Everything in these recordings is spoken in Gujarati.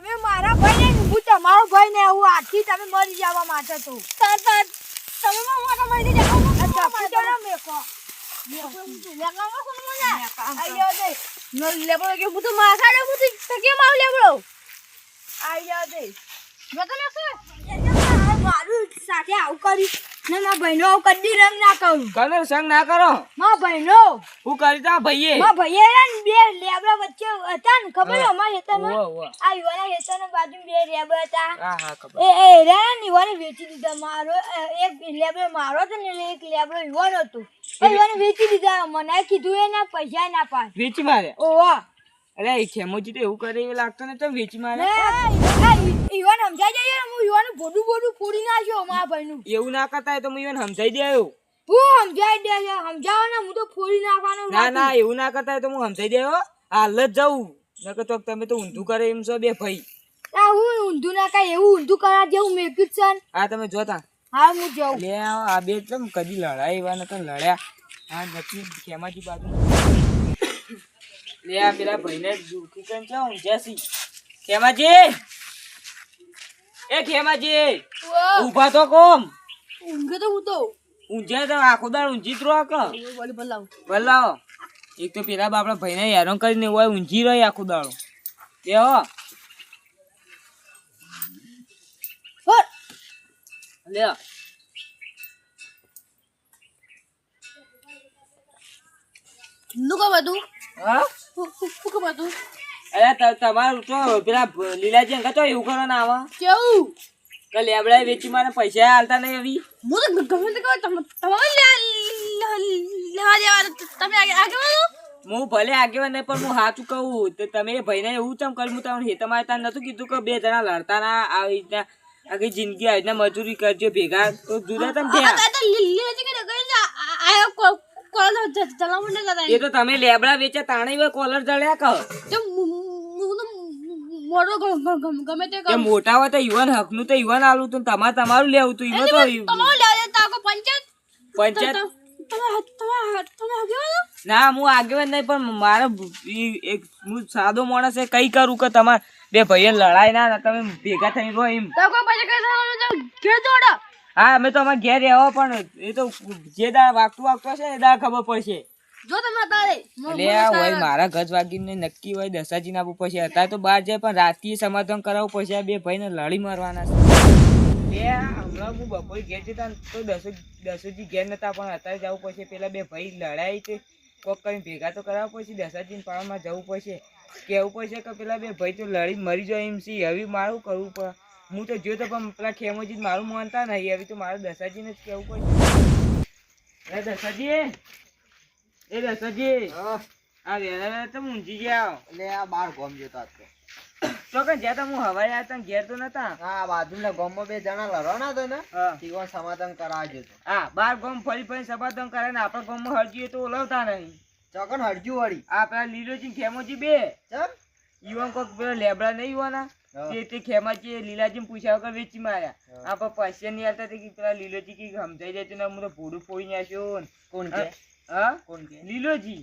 તમે મારા ભાઈ ને હું તમારો ભાઈ ને હું આથી તમે મરી જવા માટે તો તમે મારા ભાઈ ને જાઓ આ ચપ્પુ તો મેકો લેકામાં કોણ મજા આયો દે. ન લેબડો કે હું તો ને હું તો કે માવ લેબડો. આયો દે. મેં તો શું મારું સાથે આવું કરી. ને ભાઈનો કદી રંગ ના કરું. કલર સંગ ના કરો. મારા ભાઈનો. હું કરી તા ભાઈએ. મારા ભાઈએ ને બે લેબડા વચ્ચે હતા ને ખબર અમારા ઓવો. આ યુવાના ખેતરના બાજુ બે લેબડા હતા. હા હા ખબર. એ એ રે ને યુવાને વેચી દીધા મારો એક લેબડો મારો હતો ને એક લેબડો યુવાન હતો. એ યુવાને વેચી દીધા. મને કીધું એના પૈસા ના પાસ વેચી મારે ઓવા અરે ખેમોજી તો એવું કરે એવું લાગતો ને તો વેચી મારે ને યુવાન સમજાઈ જાય હું યુવાને બોડું બોડું ફોડી નાખ્યો મારા ભાઈનું. એવું ના કરતા તો હું એને સમજાઈ દેયો હું સમજાઈ દે છે સમજાવો ને હું તો ફોડી નાખવાનો ના ના એવું ના કરતા તો હું સમજાઈ દેયો હાલ જ જાઉં. નકર તો તમે તો ઊંધું કરે એમ છો બે ભાઈ. આ હું ઊંધું ના કાય એવું ઊંધું કરા જેવું મેક્યું છે. હા તમે જોતા હા હું જાઉં. લે આ બે તમ કદી લડાઈ એવા નતા લડ્યા. હા નથી કેમાંથી બાજુ. લે આ પેલા ભાઈને દુખી કરીને ઊંઝ્યા છી ખેમાજી એ ખેમાજી ઊભા તો કોમ? ઊંઘે તો હું તો. ઊંઝ્યા તો આખો દાળ ઊંઝી જ રહો કે? બોલી બોલાવ. એક તો પેલા બાપડા ભાઈને હેરાન કરીને હોય ઊંઝી રહી આખો દાડો. તે હો. લે. નું ખબર તું હા? શું ખબર તું અરે તમારું તો પેલા લીલાજી અંકા તો એવું કરો ને આવા. કેવું? કે લેબડા વેચી મારે પૈસા હાલતા નહીં આવી હું તો ગમે તે કહું તમે લેવા દેવા તમે આગે આગે હું ભલે આગેવાન નહીં પણ હું સાચું કહું. તો તમે ભાઈને એવું ચમ કર્યું? હું તમને તમારે ત્યાં નતું કીધું કે બે જણા લડતા ના આવી રીતના. આખી જિંદગી આવી રીતના મજૂરી કરજો ભેગા. તો જુદા તમે થયા તો લીલી છે કે ગઈ આયો કો કોલ ચલા મુંડે લગા એ તો તમે લેબડા વેચ્યા તાણે હોય કોલર જડ્યા કહો. તો મોટો ગમે તે કે મોટા હોય તો યુવાન હકનું તો યુવાન આલું તો તમારે તમારું લેવું તું. એમાં તો તમારે લેવા દેતા પંચાયત. પંચાયત? તમે તમે તમે આગે બોલો ના હું આગેવાન નહીં પણ મારે એક હું સાદો માણસ એ કઈ કરું કે તમારે બે ભાઈએ લડાઈ ના તમે ભેગા થઈ રહો એમ. તો કોઈ પછી કઈ ઘેર દોડો. હા અમે તો અમારે ઘેર રહેવા પણ એ તો જે દાળ વાગતું વાગતું હશે એ દા ખબર પડશે. જો તમે તારે હોય મારા ગજ વાગીને નક્કી હોય દસાજી ના પડશે. અત્યારે તો બહાર જાય પણ રાતે સમાધાન કરાવવું પડશે. આ બે ભાઈને લડી મારવાના છે. એ હમણાં હું બપોરે ઘેર જતા તો દસો દસોજી ઘેર નતા પણ અત્યારે જવું પડશે. પેલા બે ભાઈ લડાઈ છે. કોક કરીને ભેગા તો કરાવવા પડશે. દસાજીને પાવામાં જવું પડશે. કહેવું પડશે કે પેલા બે ભાઈ તો લડી મરી જાય એમ છે. હવે મારું કરવું પડે હું તો જોયો તો પણ પેલા ખેમોજી મારું માનતા નહીં. હવે તો મારે દસાજીને જ કહેવું પડશે. એ દસાજી એ દસાજી આ વેલા તો ઊંઘી ગયા. એટલે આ બાર ગોમ જોતા હતો. તો કે જ્યાં હું હવાઈ આવ્યા તા ઘેર તો નતા. હા બાજુના ગામમાં બે જણા લડવાના હતા ને હા. સમાધાન કરાવજો તો હા બાર ગામ ફરી ફરી સમાધાન કરે ને આપણા ગામમાં હરજીએ તો ઓલવતા નહીં. ચોકન હરજુ વળી. આ પેલા લીલોજી ખેમોજી બે. ચમ? યુવાન કોક પેલા લેબડા નહીં યુવાના. તે તે ખેમાજી લીલાજી પૂછ્યા વગર વેચી માર્યા. આ પણ પૈસા નહીં આવતા કે પેલા લીલોજી કે સમજાઈ જાય ને હું તો ભૂડું પોઈ નાખ્યો. કોણ કે? હા? કોણ કે? લીલોજી.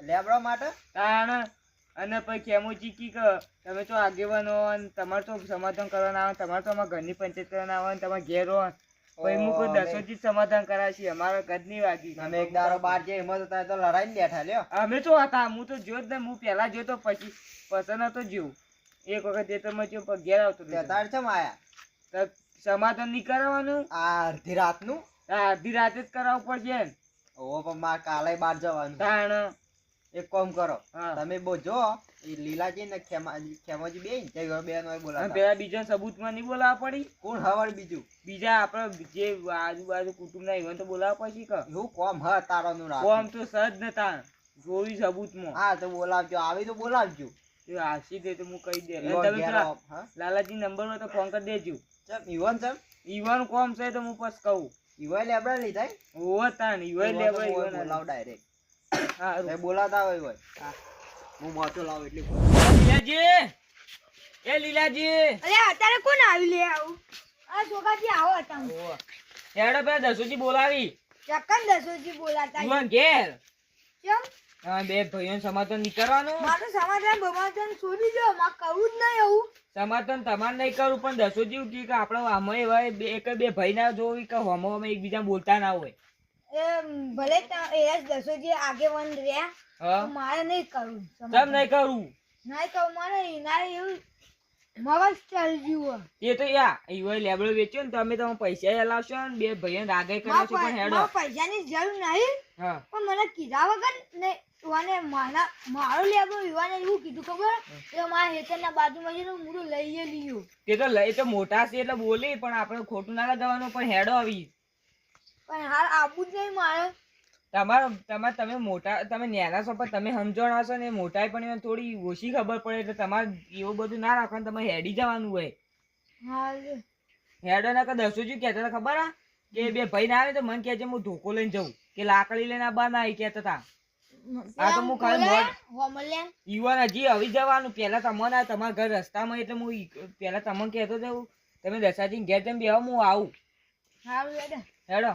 લેબડા માટે? કારણ અને પછી ખેમોજી કી કે તમે તો આગેવાનો અને તમારે તો સમાધાન કરવાના આવે તમારે તો અમારા ઘરની પંચાયત કરવાના આવે ને તમારે ઘેર હોય પછી હું કોઈ દસોજી જ સમાધાન કરાશી અમારા ઘરની વાગી. અમે એક દારો બાર જઈએ એમાં તો તારે તો લડાઈને બેઠા લ્યો. અમે તો હતા હું તો જોયો જ ને હું પહેલા જોયો તો પછી પસંદ હતો જોયું એક વખત એ તો મેં પણ ઘેર આવતો. તાર આયા તો સમાધાન નહીં કરાવવાનું? આ અડધી રાતનું? અડધી રાતે જ કરાવવું પડશે ને ઓ પણ માં કાલે બાર જવાનું તાણ. એક કામ કરો તમે બો જો એ લીલાજી ને ખેમાજી ખેમાજી બે જય બેન હોય અને પેલા બીજા સબૂતમાં નહીં બોલાવવા પડી? કોણ હવાડ બીજું? બીજા આપણે જે આજુબાજુ કુટુંબના ઇવન તો બોલાવવા પડશે કે? એવું કોમ હ તારાનું રાખ કોમ તો સજ નતા સબૂત સબૂતમાં. હા તો બોલાવજો આવી તો બોલાવજો. એ હાસી દે તો હું કહી દે. તમે? લાલાજી નંબર હોય તો ફોન કરી દેજો. ઈવન ચમ? ઈવન કોમ છે તો હું બસ કહું. ઈવાય લેબડા લીધા ઓવો તાન ઈવાય લેબડા ઈવન બોલાવ ડાયરેક્ટ હા બોલાતા હોય હોય. હું. મોટો લાવ એટલે લીલાજી! એ લીલાજી! અરે અત્યારે કોણ આવી લે આવું? આ છોકરાજી આવો હતા. હેડો પેલા દસોજી બોલાવી. ચક્કન દસોજી બોલાતા ઈવન ઘેર. કેમ બે ભાઈઓ સમાધાન નહીં કરવાનું મારું સમાધાન બમાધાન છોડી દો માં કહું જ નહીં એવું સમાધાન તમારે નહીં કરવું પણ દસો જેવું કે આપણે આમાં બે એક બે ભાઈ ના જોવી કે હોમો એકબીજા બોલતા ના હોય. ભલે એ દસો જે આગેવાન રહ્યા મારે નહીં કરવું તમ નહીં કરવું? નહીં કહું મારે એના એવું મગજ ચાલી ગયું એ તો યા એવો લેબડો વેચ્યો ને તમે તમે પૈસા હલાવશો ને બે ભાઈઓ રાગે કરો છો પણ હેડો. પૈસાની જરૂર નહીં હા. પણ મને કીધા વગર ને યુવાને મારા મારો લેબો યુવાને એવું કીધું ખબર? કે મારા હેતરના બાજુમાં છે હું તો લઈએ લીયો તે તો લઈ તો મોટા છે એટલે બોલે પણ આપણે ખોટું ના લગાવવાનું પણ હેડો આવી. પણ હાલ આવું જ નહીં મારે. તમારો તમારે તમે મોટા તમે નેના છો પણ તમે સમજણ હશો ને મોટા પણ એને થોડી ઓછી ખબર પડે એટલે તમારે એવું બધું ના રાખવાનું તમે હેડી જવાનું હોય. હાલ. હેડો ના કે દસો જ કહેતા હતા ખબર આ કે બે ભાઈ ના આવે તો મને કહેજે હું ધોકો લઈને જઉં. કે લાકડી લઈને આ ના આવી કહેતા હતા. આ તો હું ખાલી હોમલેન યુવાન હજી આવી જવાનું. પહેલા તમને આ તમારા ઘર રસ્તામાં એટલે હું પહેલા તમને કહેતો જવું તમે દશાજી ઘેર તેમ બેહો હું આવું. સારું હેડો. હેડો.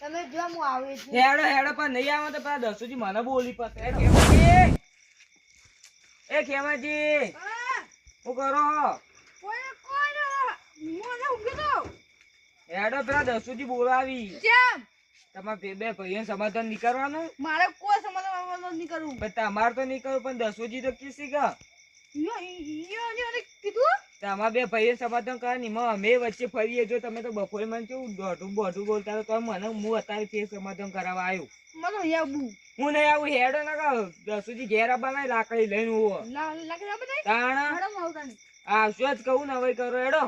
તમે જો હું આવું છું. હેડો હેડો પણ નહીં આવો તો પેલા દસોજી મને બોલી પડશે. એ ખેમાજી હું શું કરો હેડો પેલા દસોજી બોલાવી. તમારે બે બે ભાઈઓ સમાધાન નીકળવાનું મારે કોઈ સમાધાન નહીં કરવું પણ તમારે તો નહીં કરવું પણ દસોજી તો કીસી કા કીધું? તમારા બે ભાઈઓ સમાધાન કરે ને એમાં અમે વચ્ચે ફરીએ. જો તમે તો બપોરે મને કેવું દોઢું બોઢું બોલતા તો મને હું અત્યારે તે સમાધાન કરાવવા આવ્યો. મને અહીંયા બુ હું નહીં આવું હેડો ના કહો દસુજી ઘેર આવવાના લાકડી લઈને તાણા. આવશો જ કહું ને હવે કરો હેડો.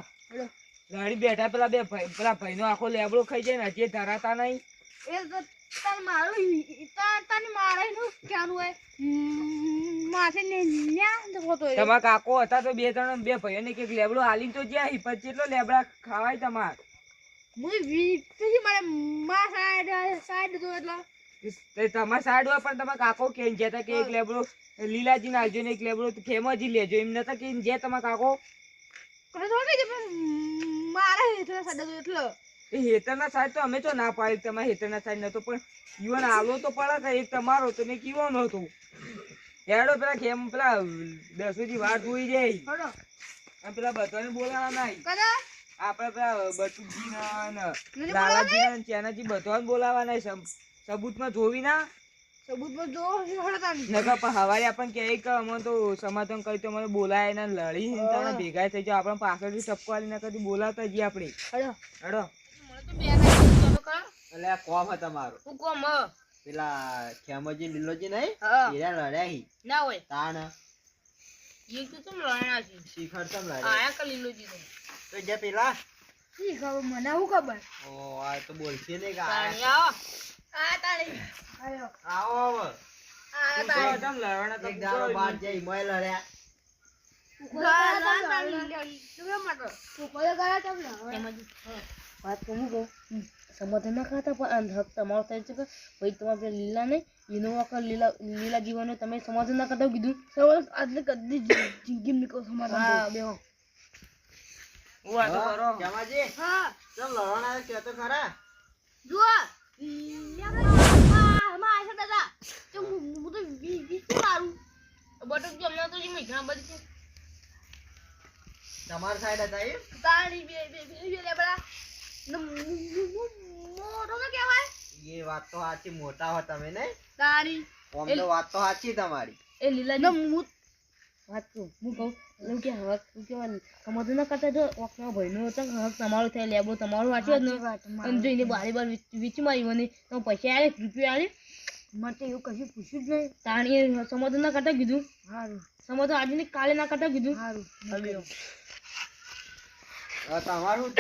બેઠા પેલા બે ભાઈ પેલા ભાઈનો આખો લેબડો ખાઈ જાય ને હજી ધરાતા નહીં. એ તાર મારું તાર મારે નું ક્યાંનું હોય? માથે ને ન્યા જતો તો તમારા કાકો હતા તો બે ત્રણ બે ભાઈઓને કંઈક લેબડો હાલી તો જ્યાં પછી કેટલો લેબડા ખાવાય તમાર. મુઈ વીટી મારે માં સાઈડ સાઈડ તો એટલે. તે તમારા સાઈડ હોય પણ તમારા કાકો કેમ જતા કે એક લેબડો લીલાજી નાખજો ને એક લેબડો ખેમાજી લેજો. એમ નતા કે જે તમારા કાકો? કરે તો કે મારે હેઠળ સાઈડ એટલે. એ હેતરના સાઈડ તો અમે તો ના પાડી તમારે હેતરના સાઈડ નતો પણ યુવાન આલો તો પડે એક તમારો તો મેં કીવો નતો. હેડો પેલા કેમ પેલા દસુજી વાર જોઈ જાય. અને પેલા બધાને બોલાવા નહીં. આપણે પેલા બચુજી ના લાલાજી ને ચેનાજી બધાને બોલાવા નહીં. સબ- સબૂતમાં જોવી ના? સબૂત જો હડો પણ હવારે આપણને કહે કે અમે તો સમાધાન કરી તો મને બોલાય ને લડી ભેગા થઈ જાવ આપણે પાછળથી ટપકો આલી ના કદી બોલાવતા જઈએ આપણે હડો. હેડો. એટલે આ કોમ હે તમારો. હું કોમ પેલા ખેમજી લીલોજી નહીં? હીરા લડ્યા હી. ના હોય. તાણ. એ તો તું લણના છે? શિખર તમ લડ્યા? આયા કલીલો જીતો તો. જે પેલા? ઈ ખબર? મને હું ખબર? ઓ આ તો બોલશે ને કે આવો. આ તાણી. આયો. આવો આવો આ તો તાણી. એકદમ લડવાના તો દાડો બાર જઈ મોય લડ્યા. વાત કહું કહું સમાધાન ના ખાતા પણ આ હક તમારો થાય છે કે ભાઈ તમારે પેલા લીલા નહીં એનો વખત લીલા લીલા જીવનનો તમે સમાધાન ના કરતા કીધું સવાલ આજને કદી જિંદગી નીકળો સમાધાન હા બેહો હું વાતો કરો જમાજી હા ચમ લડવાના આવે કે તો ખરા જુઓ દાદા તો હું તો વીસ મારું બટુક જો અમને તો જે મેઘના બધી તમાર સાઈડ હતા એમ તાણી બે બે બે બે લેબડા મોટો તો કહેવાય. એ વાત તો સાચી મોટા હો તમે નહીં તારી. ઓમ તો વાત તો સાચી તમારી. એ લીલા ને હું વાત કહું હું કહું એમ કે હક શું કહેવાય સમાધાન ના કરતા જો વખતનો ભાઈનો હતો હક તમારો થાય લેબો તમારો વાંચ્યો જ નહીં અને જો એને બારી બાર વીચ મારી મને તો પૈસા આલે રૂપિયા આલે. માટે એવું કશું પૂછ્યું જ નહીં. તાણી સમાધાન ના કરતા કીધું. સારું સમાધાન આજે ને કાલે ના કરતા કીધું. સારું તમારું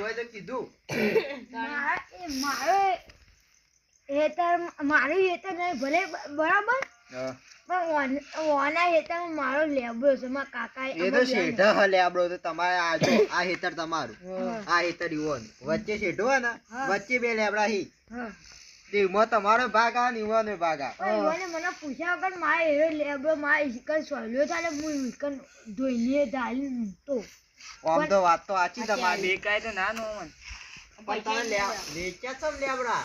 હોય તો કીધું. મારે હેતર મારું હેતર નહીં ભલે બરાબર? પણ ઓના હેતર મારો લેબડો છે મારા કાકા એ તો શેઢા હલે આપડો તો તમારે આ જો આ હેતર તમારું. આ હેતર ઈવોન વચ્ચે શેઢો હોય ને વચ્ચે બે લેબડા હી. હા. તમારો ભાગ આવે ને ભાગ આવે પણ ઈવોને મને પૂછ્યા વગર મારે એવો લેબડો મારે ઈકન સોલ્યો છે ને હું ઈકન ધોઈને ઢાલી મૂકતો. આમ તો વાત તો આચી તમારી. બે કાંઈ તો ના નો મન પણ તમે લે- વેચ્યા છો લેબડા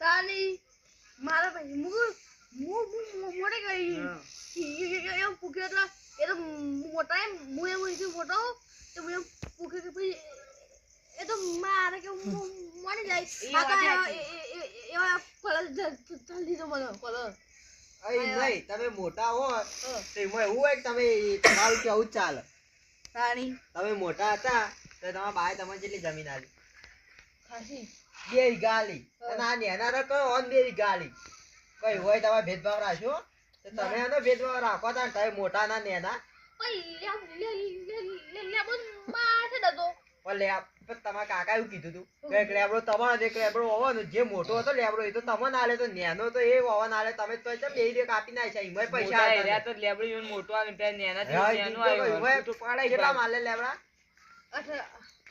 તાલી મારા ભાઈ મુ મુ હું. મોટે ગઈ પૂછ્યું એટલે એ તો મોટા એમ હું એમ હોય મોટો તો હું એમ પૂછે કે ભાઈ એ તો મારે કે મળી જાય. આ તો એ- એ- એ- એ- એવા કલર જલ્દી તો મને કલર. નહીં તમે મોટા હો તો એમાં એવું હોય કે તમે તમારું કેવું ચાલે. રાણી તમે મોટા હતા તો તમારા બાએ તમને કેટલી જમીન આવી ખાસી. બે ગાલી અને આ નેના તો કયો ઓન બે ગાલી કઈ હોય તમે ભેદભાવ રાખશો તો તમે એનો ભેદભાવ રાખો તા તમે મોટા ના નેના પણ લે લે લે લે લે બધું માથે દતો પણ લે પણ તમારા કાકા એવું કીધું તું કે એક લેબડો તમારો ને એક લેબડો હોવાનો જે મોટો હતો લેબડો એ તો તમને આલે તો નેનો તો એ હોવાનો આલે તમે તો ચમ બે રે કાપી નાખ્યા એમાં પૈસા આલતા તો લેબડો જોઈને મોટો આવે ત્યાં નેના થી નેનું આવ્યું કેટલા. માલે લેબડા અઠ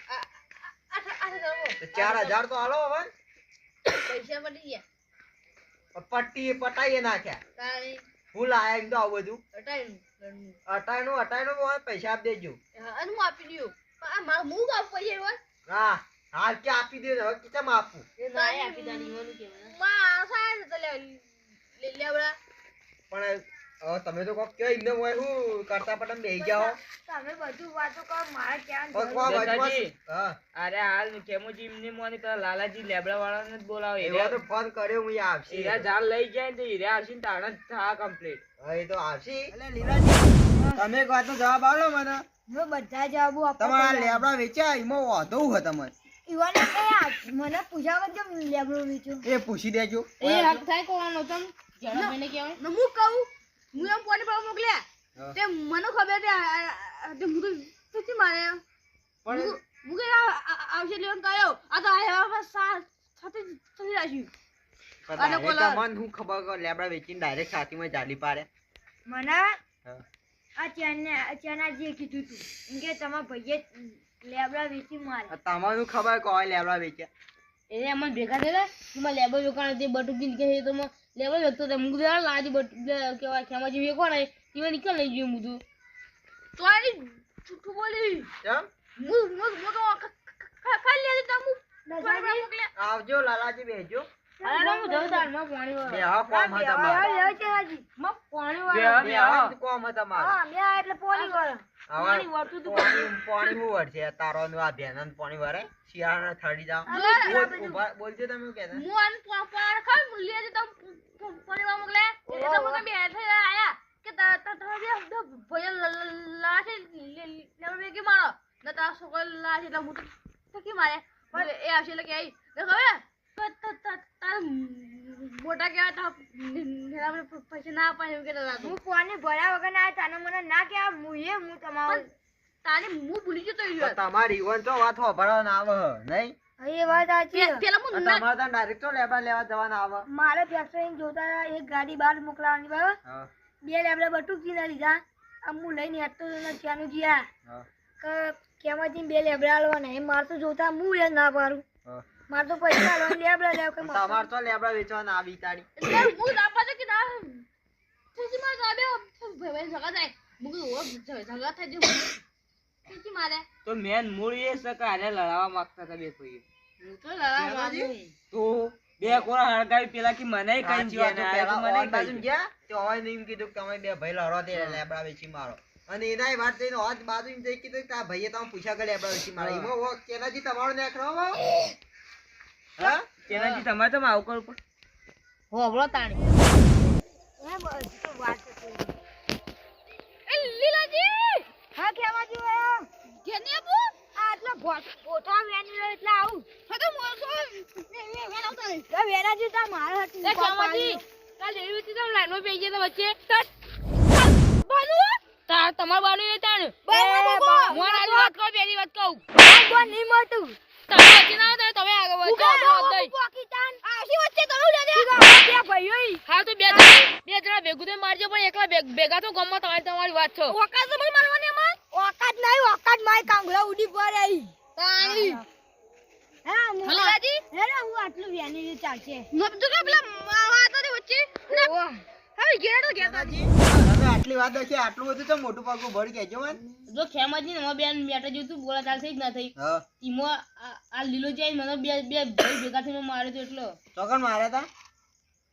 આ અઠ અઠ તો ચાર હજાર તો હાલો હવે. પૈસા પડી ગયા. પટ્ટી પટાઈએ નાખ્યા. હું લાયા એમ તો આવું બધું. ઘરનું. અટાણું અટાણું પૈસા આપી દેજો. હા, અને હું આપી દઉં. હું કાપ પૈસા હોય. હા હાલ કે આપી દે હવે કેમ આપવું એ ના આપી દાડી ઈવોનું કહેવાયમાં સાયા તો લે લે લેવડા. પણ હવે તમે તો કોક કયો એમને હોય હું કરતા પટમ બેહી જાઓ તમે બધું વાતો કરો મારે ક્યાં કોક વા વચમાં- જતાજી. હા. અરે હાલ ખેમુજી એમને મોની પેલા લાલાજી લેબડા વાળાને જ બોલાવે. એવા તો ફોન કર્યો હું આવશે. હીરા ઝાડ લઈ જાય ને તો હીરા આવશે ને તાણે જ થા કમ્પ્લીટ હા એ તો આવશે. એટલે લીલાજી. તમે એક વાતનો જવાબ આવો મને. જો બધા જવાબો તમારા લેબડા વેચ્યા એમાં વાંધો હું તમારે ઈવાને કયા મને પૂછ્યા વગર કેમ લેબડો વેચ્યો? એ પૂછી દેજો. એ હક થાય કોવાનો તમ? જણાભાઈને કહેવાય. ને હું કહું હું એમ કોને પર મોકલ્યા. તે મને ખબર આ- તે હું તો તેથી મારે. પણ હું કે આવશે લેવન કયો આ તો આ સાથે સાથે રાખ્યું અને direct મન હું ખબર કે લેબડા વેચીને ડાયરેક્ટ છાતીમાં જાલી પાડે. મને હા. આ ચેના ચેનાજીએ કીધું તું કે તમારા ભાઈએ લેબડા વેચી મારે. તમારું ખબર કે ઓય લેબડા વેચ્યા એને અમને ભેગા થયેલા? એમાં લેબર વેકાણ તે બટુકી કે તો લેબર વેચતો તો મુકુ દેવા લાજી બટ કેવાય ખેમાજી ને નીકળ લઈ ગયું મુકુ તો આની જૂઠું બોલી હું હું હું તો ખાલી લેતી તા હું કોને પર મોકલ્યા. આવજો લાલાજી બેજો મારે. એ આવશે એટલે કે ખબર મોટા કહેવાય તો આપણે પૈસા ના અપાય એવું કહેતા હું પાણી ભર્યા વગર ના તાને મને ના કે હું હું તમારું તાને હું ભૂલી જતો તો તમારી ઈવન તો વાત હોભળવા ના આવે નહીં? એ વાત સાચી પેલા હું ના તમારે ડાયરેક્ટ લેબડા લેવા જવાના આવે. મારે ફેક્ટરી જોતા એક ગાડી બહાર મોકલાવાની બરાબર? બે લેબડા બટુકી ના લીધા. આમ હું લઈને હેઠતો ત્યાંનું જ્યાં. કેમાંથી બે લેબડા લેવાના એ મારે તો જોતા હું એ ના પાડું. મારે તો પૈસા આલવાના લેબડા લેવા કે તમાર તો લેબડા વેચવાના આવી તારી એટલે હું આપા પાડે કે ના? તેથી મારે તો આબે ભાઈ જગા જાય હું ઓ જગા ઝઘડા થાય છે. તેથી મારે. તો મેન મૂળ એ સકારે લડાવા માંગતા હતા બે કોઈ હું તો લડાવા માંગુ તો બે કોરા હળગાવી પેલા કે મને કઈ ગયા. ને તો મને બાજુ ગયા. તો હોય એમ કીધું કે તમે બે ભાઈ લડો તે લેબડા વેચી મારો. અને એનાય વાત થઈને હોત બાજુ ને જઈ કીધું કે આ ભાઈએ તમે પૂછ્યા કે લેબડા વેચી મારો. એમાં કેનાજી તમારો નેકરો હો? તેનાથી તમારે તો આવું કરવું પડે. હોબળો તાણી. હે, બસ તો વાત એ લીલાજી! હા ખેમાજી ભાઈ ઘેર ને આપું? આટલા વેની એટલે આવું. હા તો મોર તો વે વે વે આવતા નહીં. તો મારા હતું એ ખેમાજી કાલ લેવી હતી તો લાઈનો પઈ ગયા વચ્ચે. બાનુ? તાર તમાર બાનું નહીં તાણ. બાનું. આલી વાત કહું પેલી વાત કહું. કોઈ નહીં મળતું. તમે વચ્ચે ના આવતા તમે આગળ વચ્ચે આવતા જ નહીં. પાકિસ્તાન આશી વચ્ચે તરુ લે દે. બે ભાઈઓ. ઈ. હા તો બે બે જણા ભેગું તો મારજો પણ એકલા ભેગા તો ગમમાં તમારી તમારી વાત છો. ઓકા તો મને મારવાની અમાર? ઓકાત નહીં ઓકાત માય કાંગડા ઉડી પડે. તાણી. હા હું. લીલાજી હું આટલું વેની ચાલશે. મત કે પેલા માવા હતા વચ્ચે. હવે ઘેર તો તમે આટલી વાત છે આટલું બધું તો મોટું પગું ભરી કેજો મન જો ખેમાજી ને બેન બેઠા જેવું તું બોલા ચાલ થઈ જ ના થઈ. ઈમો આ- લીલો જાય મને બે બે ભાઈ ભેગા થઈને માર્યો તો એટલો. ચોકન માર્યા તા?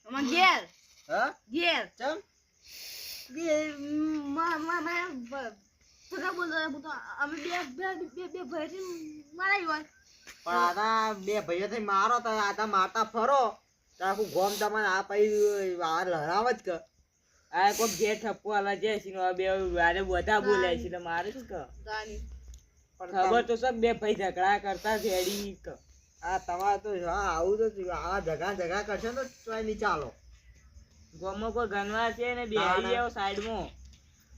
અમાર ઘેર. હ? ઘેર. ચમ? પણ આના બે ભાઈઓ થઈ મારો તો આતા મારતા ફરો. તો આખું ગોમ તમને આ પછી આ લડાવ જ કે આ કોઈ જે ઠપ્પો આલા જાય છે ને બે વારે બધા બોલે છે મારે શું કહો? પણ ખબર તો સબ બે ભાઈ ઝઘડા કરતા છે ક. આ તમારે તો હા આવું તો આ જગા જગા કરશે ને તો તોય નહીં ચાલો. ગામમાં કોઈ ગણવા છે ને બે ના, ના. આવો સાઈડમાં.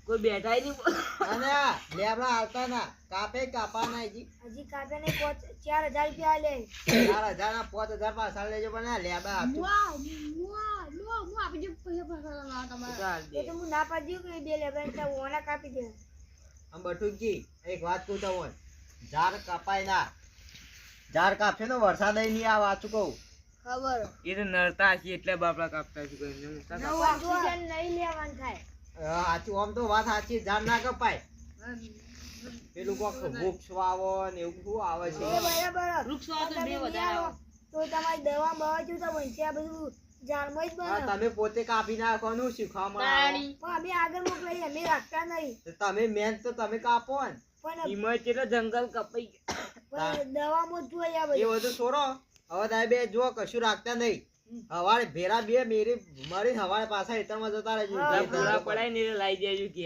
કોઈ બેઠા નહીં અને લેબડા આવતા ના કાપે કાપા ના હજી? હજી કાપે નહીં પોચ ચાર હજાર રૂપિયા લે ચાર હજાર ના પોચ હજાર પાછા લેજો પણ લેબડા આપજો તો ના પાડી કે બે લેબર ઓના કાપી દે. આમ બટુકજી એક વાત કહું તમને. ઝાડ કાપાય ના. ઝાડ કાપશે તો વરસાદ નહીં આ વાંચું કહું. ખબર. એ તો નરતા છે એટલે બાપડા કાપતા છે નહીં. ઊંચા ઓક્સિજન નહીં લેવાનું થાય. સાચું આમ તો વાત સાચી ઝાડ ના કપાય. પેલું કોક વૃક્ષ વાવો ને એવું શું આવે છે. બરાબર. વૃક્ષ વાવો તો તમે બે વધારે આવો તો તમારી દવા બવા જોતા બનશે આ બધું જ બને તમે પોતે કાપી નાખવાનું શીખવા મળે પણ અમે આગળ અમે રાખતા નહીં. તમે મેન તો તમે કાપો ને. પણ ઈમાં કેટલો જંગલ કપાઈ દવામાં જ જોઈએ એ બધું. બધું છોડો. હવે તમે બે જો કશું રાખતા નહીં. હવારે ભેરા બે મેરી મારી હવારે પાછા હેતરમાં જતા રહેજો. જે પૂરા પડાય ને લઈ દેજો કે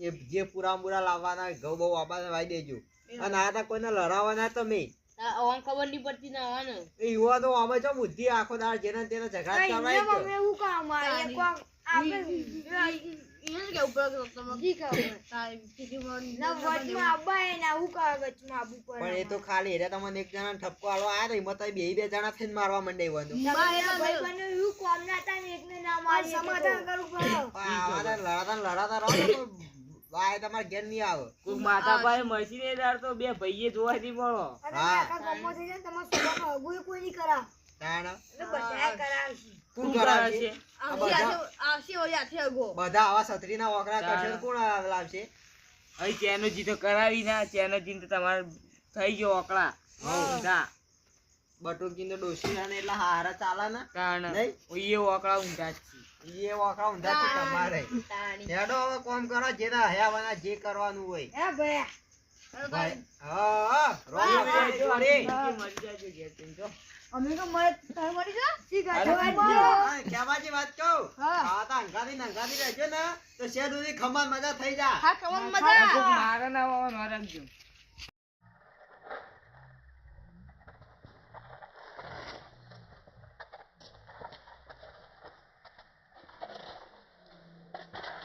એ જે પૂરા મૂરા લાવવાના ઘઉં બહુ વાપરવાના વાઈ દેજો. અને આ તો કોઈને લડાવવાના તમે. મેં ખબર નહીં પડતી ના આને. એ યુવા તો આમાં છો બુદ્ધિ આખો દાળ જેને તેને ઝઘડા કરવાય એમ જ અમે એવું કામ આ આપણે પણ એ તો ખાલી એટલે તમને એક જણા ઠપકો આલો આયા તો એમાં બે બે જણા થઈને મારવા માંડેવાનું તમે એના ભાઈબંધો એવું કામ ના થાય ને એકને ના મારીએ તો. સમાધાન કરવું પડે. પણ આવા તો લડાતા લડાતા રહો ને તમારે ઘેર નહીં આવે. કોઈ માથા પાસે મશીન તો બે ભાઈએ જોવાથી મળો. હા. કોઈ નહીં? કરે બધા. બધા આવા છત્રીના વકરા કરશે કોણ લાવશે? અહીં ચેનોજી તો કરાવી ના ચેનોજી તો તમારે થઈ ગયો ઓકળા. ઊંધા બટુકી તો ડોસી ને એટલે હારા ચાલે ને. કારણ એ ઓકળા ઊંધા જ છે. એ વકરા ઊંધા છે તમારે. હેડો હવે કોમ કરો જે ના હયાવાના જે કરવાનું હોય. હે ભાઈ હા હા. જોડે. મરી જાજો ઘેર. જો. અમે તો મરે તાર મળી જા? સી ગાડી? હા, વાત કહું હા. તા તો અંગાથી ને રહેજો ને તો શેર સુધી ખમણ મજા થઈ જા આ મજા મારે ના આવવાનું રાખજો